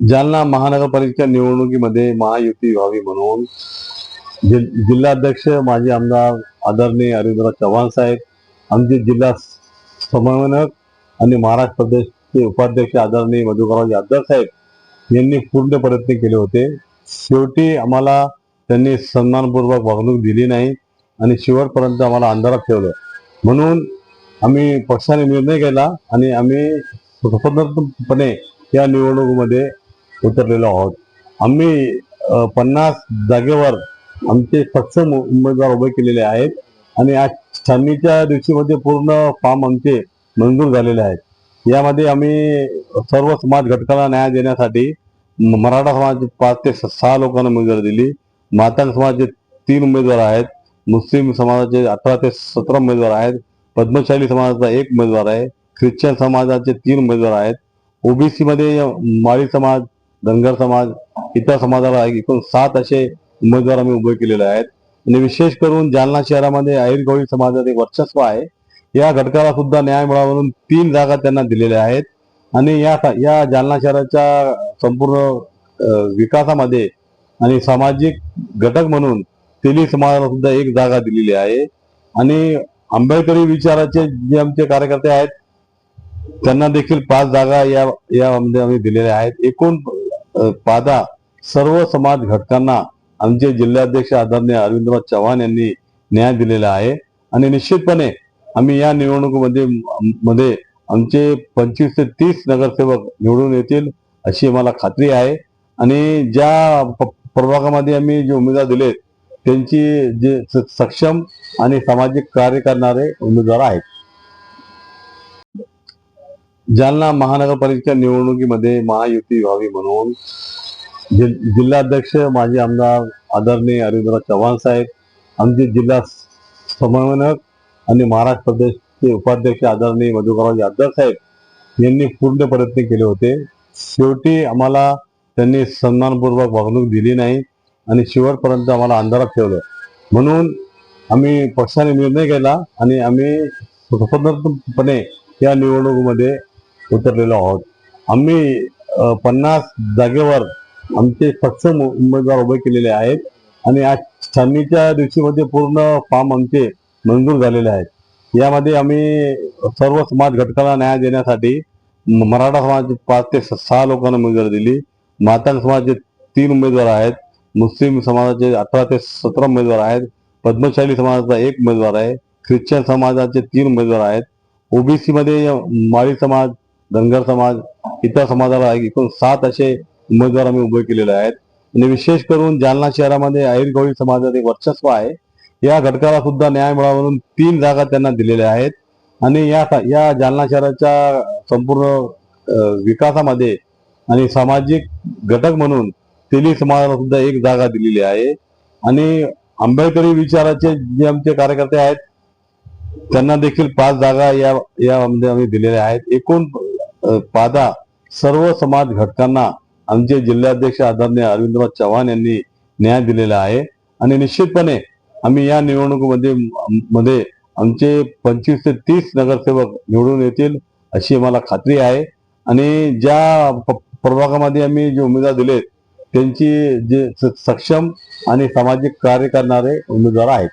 जालना महानगरपालिका निवडणुकीमध्ये महायुती व्हावी म्हणून जि- जिल्हाध्यक्ष माजी आमदार आदरणीय अरविंदराव चव्हाण साहेब आमचे जिल्हा समन्वयक आणि महाराष्ट्र प्रदेशचे उपाध्यक्ष आदरणीय मधुकरराव यादव साहेब यांनी पूर्ण प्रयत्न केले होते. शेवटी आम्हाला त्यांनी सन्मानपूर्वक वागणूक दिली नाही आणि शेवटपर्यंत आम्हाला अंधारात ठेवलं. म्हणून आम्ही पक्षाने निर्णय केला आणि आम्ही स्वतंत्रपणे या निवडणुकीमध्ये उतरलेलो आहोत. आम्ही पन्नास जागेवर आमचे सक्षम उमेदवार उभे केलेले आहेत आणि आज छाननीच्या दिवशीमध्ये पूर्ण फॉर्म आमचे मंजूर झालेले आहेत. यामध्ये आम्ही सर्व समाज घटकाला न्याय देण्यासाठी मराठा समाज पाच ते स- सहा लोकांना उमेदवार दिली. मातांग समाजाचे तीन उमेदवार आहेत. मुस्लिम समाजाचे अठरा ते सतरा उमेदवार आहेत. पद्मशाली समाजाचा एक उमेदवार आहे. ख्रिश्चन समाजाचे तीन उमेदवार आहेत. ओबीसी मध्ये माळी समाज धनगर समाज इतर समाजाला एकूण सात असे उमेदवार आम्ही उभे केलेले आहेत. आणि विशेष करून जालना शहरामध्ये अहिर गवळी समाजात एक वर्चस्व आहे. या घटकाला सुद्धा न्याय मिळावा म्हणून तीन जागा त्यांना दिलेल्या आहेत. आणि या या जालना शहराच्या संपूर्ण विकासामध्ये आणि सामाजिक घटक म्हणून तेली समाजाला सुद्धा एक जागा दिलेली आहे. आणि आंबेडकरी विचाराचे जे आमचे कार्यकर्ते आहेत त्यांना देखील पाच जागा या यामध्ये आम्ही दिलेल्या आहेत. एकूण पादा सर्व समाज घटकांना आमचे जिल्हाध्यक्ष आदरणीय अरविंदराव चव्हाण यांनी न्याय दिलेला आहे. आणि निश्चितपणे आम्ही या निवडणुकीमध्ये मध्ये आमचे पंचवीस ते तीस नगरसेवक निवडून येतील अशी मला खात्री आहे. आणि ज्या प- प्रभागामध्ये आम्ही जे उमेदवार दिलेत त्यांची जे स- सक्षम आणि सामाजिक कार्य करणारे उमेदवार आहेत. जालना महानगरपालिका निवडणुकीमध्ये महायुती व्हावी म्हणून जि- जिल्हाध्यक्ष माजी आमदार आदरणीय अरविंदराव चव्हाण साहेब आमचे जिल्हा समन्वयक आणि महाराष्ट्र प्रदेशचे उपाध्यक्ष आदरणीय मधुकरराव यादव साहेब यांनी पूर्ण प्रयत्न केले होते. शेवटी आम्हाला त्यांनी सन्मानपूर्वक वागणूक दिली नाही आणि शेवटपर्यंत आम्हाला अंधारात ठेवलं. म्हणून आम्ही पक्षाने निर्णय केला आणि आम्ही स्वतंत्रपणे या निवडणुकीमध्ये उतरलेलो आहोत. आम्ही पन्नास जागेवर आमचे सक्षम उमेदवार उभे केलेले आहेत आणि आज छाननीच्या दिवशीमध्ये पूर्ण फॉर्म आमचे मंजूर झालेले आहेत. यामध्ये आम्ही सर्व समाज घटकाला न्याय देण्यासाठी मराठा समाज पाच ते स- सहा लोकांना उमेदवारी दिली. मातांग समाजाचे तीन उमेदवार आहेत. मुस्लिम समाजाचे अठरा ते सतरा उमेदवार आहेत. पद्मशाली समाजाचा एक उमेदवार आहे. ख्रिश्चन समाजाचे तीन उमेदवार आहेत. ओबीसी मध्ये माळी समाज धनगर समाज इतर समाजाला एकूण सात असे उमेदवार आम्ही उभे केलेले आहेत. आणि विशेष करून जालना शहरामध्ये अहिर गवळी समाजात एक वर्चस्व आहे. या घटकाला सुद्धा न्याय मिळावा म्हणून तीन जागा त्यांना दिलेल्या आहेत. आणि या या जालना शहराच्या संपूर्ण विकासामध्ये आणि सामाजिक घटक म्हणून तेली समाजाला सुद्धा एक जागा दिलेली आहे. आणि आंबेडकरी विचाराचे जे आमचे कार्यकर्ते आहेत त्यांना देखील पाच जागा या यामध्ये आम्ही दिलेल्या आहेत. एकूण पादा सर्व समाज घटकांना आमचे जिल्हाध्यक्ष आदरणीय अरविंदराव चव्हाण यांनी न्याय दिलेला आहे. आणि निश्चितपणे आम्ही या निवडणुकीमध्ये मध्ये आमचे पंचवीस ते तीस नगरसेवक निवडून येतील अशी मला खात्री आहे. आणि ज्या प- प्रभागामध्ये आम्ही जे उमेदवार दिलेत त्यांची जे स- सक्षम आणि सामाजिक कार्य करणारे उमेदवार आहेत.